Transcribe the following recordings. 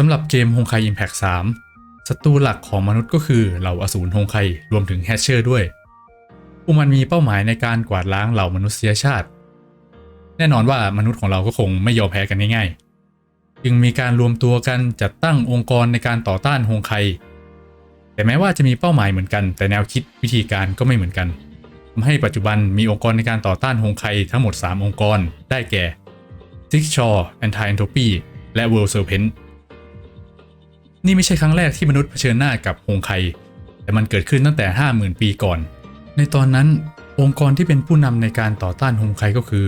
สำหรับเกม Honkai Impact 3 ศัตรูหลักของมนุษย์ก็คือเหล่าอสูร Honkai รวมถึงแฮชเชอร์ด้วยพวกมันมีเป้าหมายในการกวาดล้างเหล่ามนุษยชาติ แน่นอนว่ามนุษย์ของเราก็คงไม่ยอมแพ้กันง่ายๆ จึงมีการรวมตัวกันจัดตั้งองค์กรในการต่อต้านฮงไค แต่แม้ว่าจะมีเป้าหมายเหมือนกัน แต่แนวคิดวิธีการก็ไม่เหมือนกันทำให้ปัจจุบันมีองค์กรในการต่อต้านฮงไคทั้งหมด 3 องค์กร ได้แก่ Six Shaw Anti Entropy และ World Serpent นี่ไม่ใช่ครั้งแรกที่มนุษย์เผชิญหน้ากับฮงไค แต่มันเกิดขึ้นตั้งแต่ 50,000 ปีก่อน ในตอนนั้นองค์กรที่เป็นผู้นำในการต่อต้านฮงไคก็คือ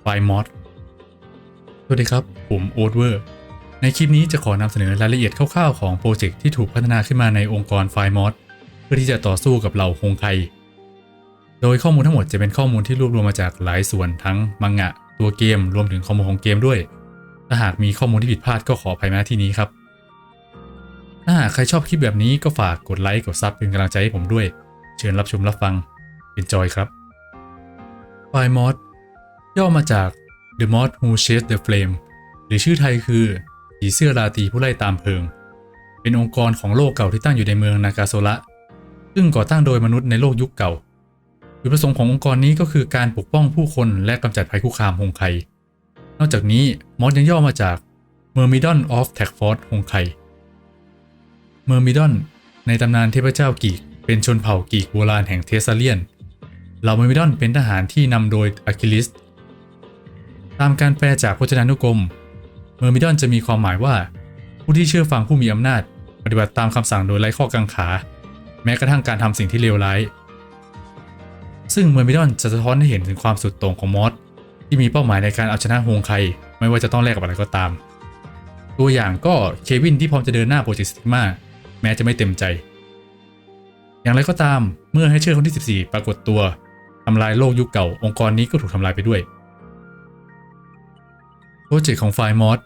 ไฟมอสสวัสดีครับ ผมโอ๊ตเวอร์ ในคลิปนี้จะขอนำเสนอรายละเอียดคร่าวๆของโปรเจกต์ที่ถูกพัฒนาขึ้นมาในองค์กรไฟมอสเพื่อที่จะต่อสู้กับเหล่าฮงไค โดยข้อมูลทั้งหมดจะเป็นข้อมูลที่รวบรวมมาจากหลายส่วนทั้งมังงะ ตัวเกม รวมถึงข้อมูลของเกมด้วย ถ้าหากมีข้อมูลที่ผิดพลาดก็ขออภัยมาที่นี้ครับากใครชอบคลิปแบบนี้ก็ฝากกดไลค์กดซับเป็นกำลังใจให้ผมด้วย เชิญรับชมรับฟัง Enjoy ครับไฟมอสย่อมาจาก The Moth Who Chased the Flame หรือชื่อไทยคือผีเสื้อราตรีผู้ไล่ตามเพลิง เป็นองค์กรของโลกเก่าที่ตั้งอยู่ในเมืองนากาโซระซึ่งก่อตั้งโดยมนุษย์ในโลกยุคเก่าจุดประสงค์ขององค์กรนี้ก็คือการปกป้องผู้คนและกำจัดภัยคุกคามฮงไคนอกจากนี้มอสยังย่อมาจาก Myrmidon of t a g f o r d ฮงไค เมอร์มิดอน ในตำนานเทพเจ้ากีก เป็นชนเผ่ากีกโบราณแห่งเทสเลียน เหล่าเมอร์มิดอนเป็นทหารที่นำโดยอะคิลิส ตามการแปลจากพจนานุกรม เมอร์มิดอนจะมีความหมายว่า ผู้ที่เชื่อฟังผู้มีอำนาจ ปฏิบัติตามคำสั่งโดยไร้ข้อกังขา แม้กระทั่งการทำสิ่งที่เลวร้าย ซึ่งเมอร์มิดอนจะสะท้อนให้เห็นถึงความสุดโต่งของมอสที่มีเป้าหมายในการเอาชนะฮงไคไม่ว่าจะต้องแลกกับอะไรก็ตาม ตัวอย่างก็เควินที่พร้อมจะเดินหน้าโปรเจกต์สติกมา แม้จะไม่เต็มใจ อย่างไรก็ตามเมื่อให้เชื่อคนที่ 14 ปรากฏตัวทำลายโลกยุคเก่า องค์กรนี้ก็ถูกทำลายไปด้วยโปรเจกต์ของไฟมอส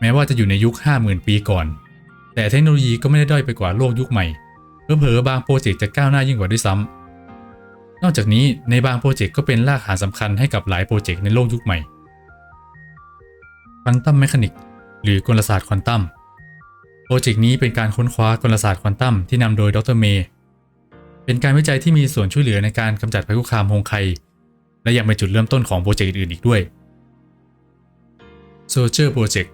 แม้ว่าจะอยู่ในยุค 50,000 ปีก่อน แต่เทคโนโลยีก็ไม่ได้ด้อยไปกว่าโลกยุคใหม่เผลอๆบางโปรเจกต์จะก้าวหน้ายิ่งกว่าด้วยซ้ำนอกจากนี้ในบางโปรเจกต์ก็เป็นรากฐานสำคัญให้กับหลายโปรเจกต์ในโลกยุคใหม่ควอนตัมแมคานิกหรือกลศาสตร์ควอนตัม โปรเจกต์นี้เป็นการค้นคว้ากลศาสตร์ควอนตัมที่นำโดยดรเมย์เป็นการวิจัยที่มีส่วนช่วยเหลือในการกำจัดภัยคุกคามฮงไคและยังเป็นจุดเริ่มต้นของโปรเจกต์อื่นอีกด้วย Soldier Project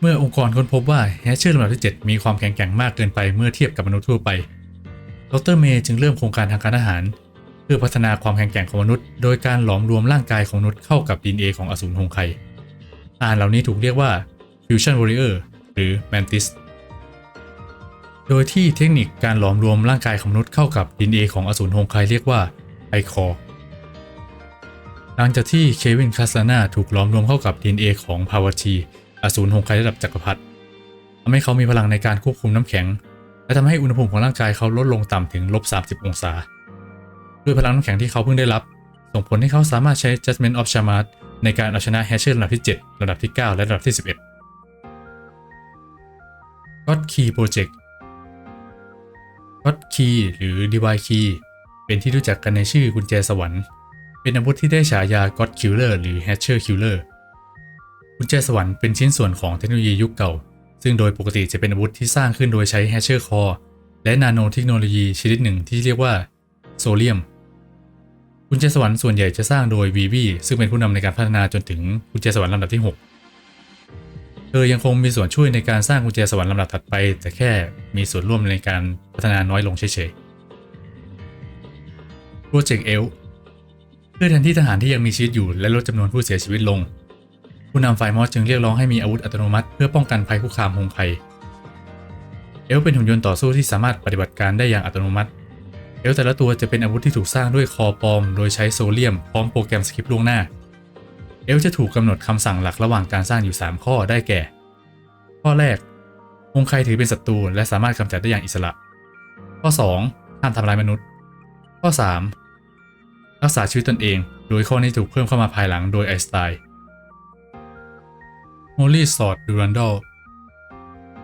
เมื่อองค์กรค้นพบว่าแฮชเชอร์ลำดับที่ 7 มีความแข็งแกร่งมากเกินไปเมื่อเทียบกับมนุษย์ทั่วไป ดรเมย์จึงเริ่มโครงการทางการอาหาร เพื่อพัฒนาความแข็งแกร่งของมนุษย์ โดยการหลอมรวมร่างกายของมนุษย์เข้ากับดีเอของอสูรฮงไคอาหารเหล่านี้ถูกเรียกว่า Fusion Warrior หรือ Mantis โดยที่เทคนิคการหลอมรวมร่างกายของมนุษย์เข้ากับ DNA ของอสูรฮงไคเรียกว่าไอคอหลังจากที่เควินคาส a นาถูกหลอมรวมเข้ากับ DNA ของพาวชีอสูรฮงไคระดับจักรพรรดิทำให้เขามีพลังในการควบคุมน้ำแข็ง และทำให้อุณหภูมิของร่างกายเขาลดลงต่ำถึงลบ30 องศา ด้วยพลังน้ำแข็งที่เขาเพิ่งได้รับ ส่งผลให้เขาสามารถใช้ Judgment of Shamat ในการเอาชนะแฮชเชอร์ระดับที่ 7 ระดับที่ 9 และระดับที่ 11 God Key Project God Key หรือ Divine Key เป็นที่รู้จักกันในชื่อกุญแจสวรรค์ เป็นอาวุธที่ได้ฉายา God Killer หรือ Hatcher Killer กุญแจสวรรค์เป็นชิ้นส่วนของเทคโนโลยียุคเก่า ซึ่งโดยปกติจะเป็นอาวุธที่สร้างขึ้นโดยใช้ Hatcher Core และนาโนเทคโนโลยีชนิดหนึ่งที่เรียกว่าโซเลียมกุญแจสวรรค์ส่วนใหญ่จะสร้างโดยวีวีซึ่งเป็นผู้นำในการพัฒนาจนถึงกุญแจสวรรค์ลำดับที่ 6 เธอยังคงมีส่วนช่วยในการสร้างกุญแจสวรรค์ลำดับถัดไป แต่แค่มีส่วนร่วมในการพัฒนาน้อยลงเฉยๆ โปรเจกต์เอลเพื่อแทนที่ทหารที่ยังมีชีวิตอยู่และลดจำนวนผู้เสียชีวิตลง ผู้นำไฟมอสจึงเรียกร้องให้มีอาวุธอัตโนมัติเพื่อป้องกันภัยคุกคามฮงไคเอลเป็นหุ่นยนต์ต่อสู้ที่สามารถปฏิบัติการได้อย่างอัตโนมัติ เอลแต่ละตัวจะเป็นอาวุธที่ถูกสร้างด้วยคอปลอม โดยใช้โซเลียมพร้อมโปรแกรมสคริปต์ล่วงหน้า เอลจะถูกกำหนดคำสั่งหลักระหว่างการสร้างอยู่ 3 ข้อได้แก่ ข้อแรกองค์ใครถือเป็นศัตรูและสามารถกำจัดได้อย่างอิสระ ข้อ 2 ห้ามทำร้ายมนุษย์ ข้อ 3 รักษาชีวิตตนเอง โดยข้อนี้ถูกเพิ่มเข้ามาภายหลังโดยไอน์สไตน์ Holy Sword Durandal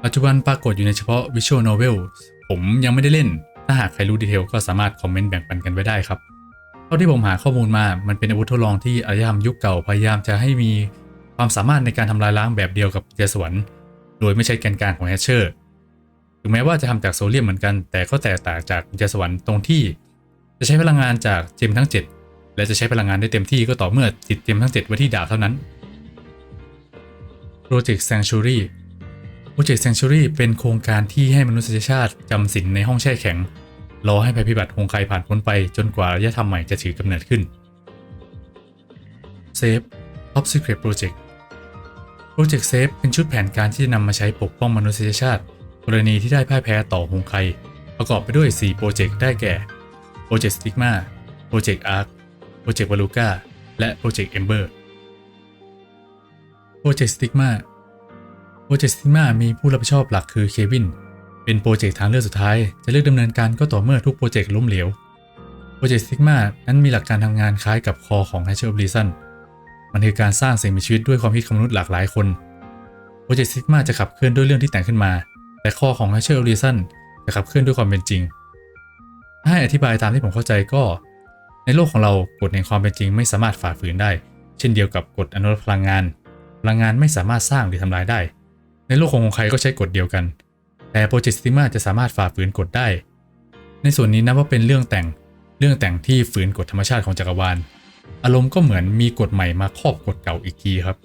ปัจจุบันปรากฏอยู่ในเฉพาะ Visual Novel ผมยังไม่ได้เล่น ถ้าหากใครรู้ดีเทลก็สามารถคอมเมนต์แบ่งปันกันไว้ได้ครับ ท่าที่ผมหาข้อมูลมา มันเป็นอาวุธทดลองที่อารยธรรมยุคเก่าพยายามจะให้มีความสามารถในการทำลายล้างแบบเดียวกับกุญแจสวรรค์โดยไม่ใช้แกนกลางของแฮชเชอร์ ถึงแม้ว่าจะทำจากโซเลียมเหมือนกัน แต่ก็แตกต่างจากกุญแจสวรรค์ตรงที่ จะใช้พลังงานจากเจมทั้ง 7 และจะใช้พลังงานได้เต็มที่ก็ต่อเมื่อติดเจมทั้ง 7 ไว้ที่ดาบเท่านั้น Project Sanctuary Project Sanctuary เป็นโครงการที่ให้มนุษยชาติจำศีลในห้องแช่แข็ง รอให้ภัยพิบัติคงคายผ่านพ้นไปจนกว่าอารยธรรมใหม่จะถือกำเนิดขึ้น Safe Top Secret Project Project Safe เป็นชุดแผนการที่จะนำมาใช้ปกป้องมนุษยชาติ กรณีที่ได้พ่ายแพ้ต่อฮงไคประกอบไปด้วย 4 โปรเจกต์ได้แก่ Project Stigma Project Arc Project Valuka และ Project Ember Project Stigma Project Stigma มีผู้รับผิดชอบหลักคือเควิน เป็นโปรเจกต์ทางเลือกสุดท้าย จะเลือกดำเนินการก็ต่อเมื่อทุกโปรเจกต์ล้มเหลว Project Stigma นั้นมีหลักการทำงานคล้ายกับคอของ Natural of Reason มันคือการสร้างสิ่งมีชีวิตด้วยความคิดของมนุษย์หลากหลายคน Project Sigma จะขับเคลื่อนด้วยเรื่องที่แต่งขึ้นมา แต่ข้อของ Natural of Reason จะขับเคลื่อนด้วยความเป็นจริงถ้าให้อธิบายตามที่ผมเข้าใจก็ ในโลกของเรากฎแห่งความเป็นจริง ไม่สามารถฝ่าฝืนได้ เช่นเดียวกับกฎอนุรักษ์พลังงาน พลังงานไม่สามารถสร้างหรือทำลายได้ ในโลกของใครก็ใช้กฎเดียวกัน แต่ Project Sigma จะสามารถฝ่าฝืนกฎได้ ในส่วนนี้นับว่าเป็นเรื่องแต่งเรื่องแต่งที่ฝืนกฎธรรมชาติของจักรวาล อารมณ์ก็เหมือนมีกฎใหม่มาครอบกฎเก่าอีกทีครับ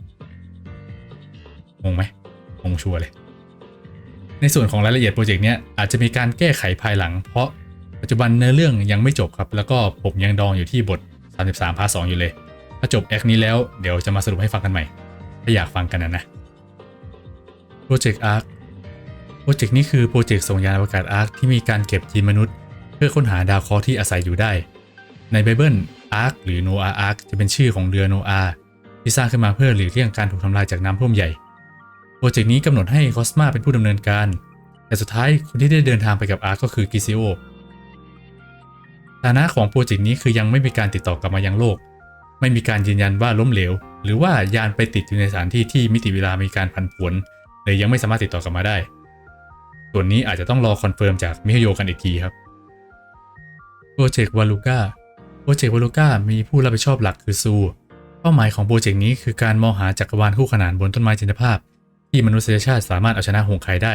งงไหมงงชัวร์เลย ในส่วนของรายละเอียดโปรเจกต์เนี้ยอาจจะมีการแก้ไขภายหลัง เพราะปัจจุบันเนื้อเรื่องยังไม่จบครับ แล้วก็ผมยังดองอยู่ที่บท 33พาร์ท2อยู่เลย ถ้าจบแอคนี้แล้วเดี๋ยวจะมาสรุปให้ฟังกันใหม่ ถ้าอยากฟังกันนะนะโปรเจกต์อาร์ค รเจกต์นี้คือโปรเจกต์ส่งยานอวกาศอาร์คที่มีการเก็บยีนมนุษย์ เพื่อค้นหาดาวเคราะห์ที่อาศัยอยู่ได้ ในไบเบิลอาร์คหรือโนอาอาร์คจะเป็นชื่อของเรือโนอาที่สร้างขึ้นมาเพื่อหลีกเลี่ยงการถูกทำลายจากน้ำท่วมใหญ่ โปรเจกต์นี้กำหนดให้คอสมาเป็นผู้ดำเนินการ แต่สุดท้ายคนที่ได้เดินทางไปกับอาร์คก็คือกิซิโอฐานะของโปรเจกต์นี้คือยังไม่มีการติดต่อกลับมายังโลก ไม่มีการยืนยันว่าล้มเหลว หรือว่ายานไปติดอยู่ในสถานที่ที่มิติเวลามีการผันผวนเลยยังไม่สามารถติดต่อกลับมาได้ ส่วนนี้อาจจะต้องรอคอนเฟิร์มจากมิฮโยกันอีกทีครับโปรเจกต์วาลูก้าโปรเจกต์วาลูก้ามีผู้รับผิดชอบหลักคือซูเป้าหมายของโปรเจกต์นี้คือการมองหาจักรวาลคู่ขนานบนต้นไม้จินตภาพ ที่มนุษยชาติสามารถเอาชนะหงไคได้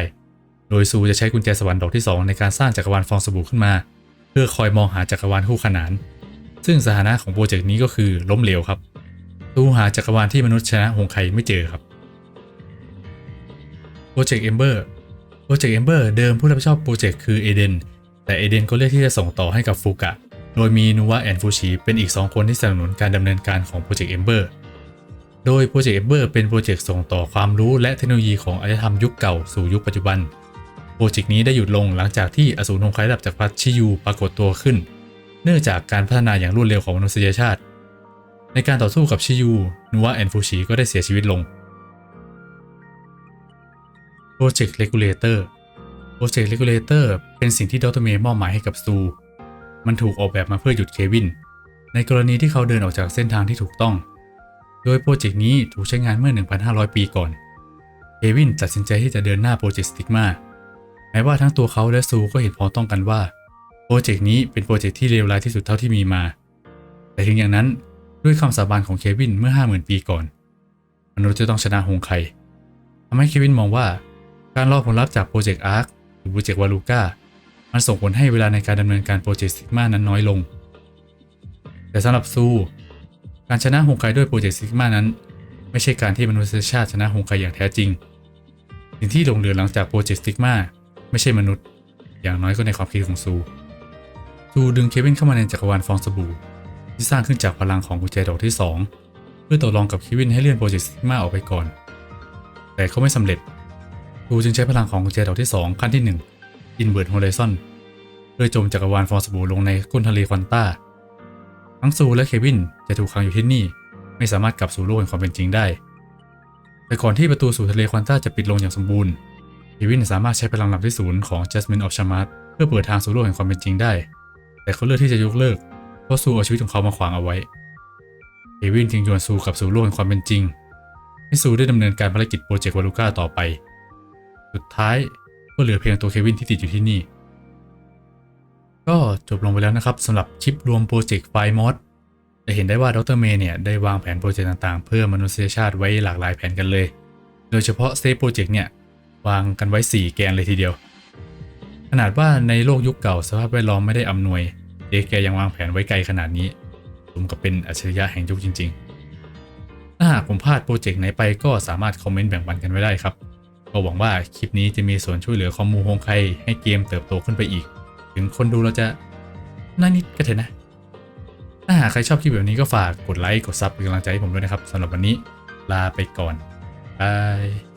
โดยซูจะใช้กุญแจสวรรค์ดอกที่ 2 ในการสร้างจักรวาลฟองสบู่ขึ้นมา เพื่อคอยมองหาจักรวาลคู่ขนาน ซึ่งสถานะของโปรเจกต์นี้ก็คือล้มเหลวครับซูหาจักรวาลที่มนุษย์ชนะหงไคไม่เจอครับโปรเจกต์เอมเบอร์ รเจกต์เอมเบอร์เดิมผู้รับผิดชอบโปรเจกต์คือเอเดนแต่เอเดนก็เลือกที่จะส่งต่อให้กับฟูกะ โดยมีนูวแอนฟูชิเป็นอีก 2 คนที่สนับสนุนการดำเนินการของโปรเจกต์เอมเบอร์โดยโปรเจกต์เอมเบอร์เป็นโปรเจกต์ส่งต่อความรู้และเทคโนโลยีของอารยธรรมยุคเก่าสู่ยุคปัจจุบัน โปรเจกต์นี้ได้หยุดลงหลังจากที่อสูรฮงไคระดับจักพรรดิชิยูปรากฏตัวขึ้น เนื่องจากการพัฒนาอย่างรวดเร็วของมนุษยชาติ ในการต่อสู้กับชิยูนูวแอนฟูชิก็ได้เสียชีวิตลง Project Regulator Project Regulator เป็นสิ่งที่ดรเมย์มอบหมายให้กับซู มันถูกออกแบบมาเพื่อหยุดเควิน ในกรณีที่เขาเดินออกจากเส้นทางที่ถูกต้อง โดยโปรเจกต์นี้ถูกใช้งานเมื่อ 1,500 ปีก่อน เควินตัดสินใจที่จะเดินหน้าโปรเจกต์สติกมาแม้ว่าทั้งตัวเขาและซูก็เห็นพ้องต้องกันว่า โปรเจกต์นี้เป็นโปรเจกต์ที่เลวร้ายที่สุดเท่าที่มีมา แต่ถึงอย่างนั้นด้วยคำสาบานของเควินเมื่อ 50,000 ปีก่อน มนุษย์จะต้องชนะฮงไคทำให้เควินมองว่า การรอผลลัพธ์จากโปรเจกต์อาร์คหรือโปรเจกต์วาลูก้ามันส่งผลให้เวลาในการดำเนินการโปรเจกต์ซิกมานั้นน้อยลง แต่สำหรับซูการชนะฮงไคด้วยโปรเจกต์ซิกมานั้น ไม่ใช่การที่มนุษยชาติชนะฮงไคอย่างแท้จริง สิ่งที่หลงเหลือหลังจากโปรเจกต์ซิกมาไม่ใช่มนุษย์ อย่างน้อยก็ในความคิดของซูซูดึงเควินเข้ามาในจักรวาลฟองสบู่ ที่สร้างขึ้นจากพลังของกุญแจดอกที่ 2 เพื่อต่อรองกับเควินให้เลื่อนโปรเจกต์ซิกมาออกไปก่อน แต่เขาไม่สำเร็จ ซูจึงใช้พลังของกุญแจดอกที่ 2 ขั้นที่ 1 Invert Horizon เพื่อโจมจักรวาลฟองสบู่ลงในก้นทะเลควอนต้า ทั้งซูและเควินจะถูกขังอยู่ที่นี่ ไม่สามารถกลับสู่โลกแห่งความเป็นจริงได้ แต่ก่อนที่ประตูสู่ทะเลควอนต้าจะปิดลงอย่างสมบูรณ์ เควินสามารถใช้พลังหลับที่ศูนย์ของ Jasmine of Shamat เพื่อเปิดทางสู่โลกแห่งความเป็นจริงได้ แต่เขาเลือกที่จะยกเลิก เพราะซูเอาชีวิตของเขามาขวางเอาไว้ เควินจึงโยนซูกลับสู่โลกแห่งความเป็นจริง ให้ซูได้ดำเนินการภารกิจโปรเจกต์วาลูก้าต่อไป สุดท้ายก็เหลือเพียงตัวเควินที่ติดอยู่ที่นี่ ก็จบลงไปแล้วนะครับสำหรับคลิปรวมโปรเจกต์ไฟมอสจะเห็นได้ว่าดรเมย์เนี่ย ได้วางแผนโปรเจกต์ต่างๆ เพื่อมนุษยชาติไว้หลากหลายแผนกันเลย โดยเฉพาะ Safe Project เนี่ย วางกันไว้ 4 แกนเลยทีเดียว ขนาดว่าในโลกยุคเก่าสภาพแวดล้อมไม่ได้อำนวย เด็กแกยังวางแผนไว้ไกลขนาดนี้สมกับเป็นอัจฉริยะแห่งยุคจริงๆ ถ้าหากผมพลาดโปรเจกต์ไหนไปก็สามารถคอมเมนต์แบ่งปันกันไว้ได้ครับ ก็หวังว่าคลิปนี้จะมีส่วนช่วยเหลือคอมมูฮงไคให้เกมเติบโตขึ้นไปอีก ถึงคนดูเราจะน่านิดก็เถอะนะ ถ้าหากใครชอบคลิปแบบนี้ก็ฝากกดไลค์กดซับเป็นกำลังใจให้ผมด้วยนะครับสำหรับวันนี้ลาไปก่อนบาย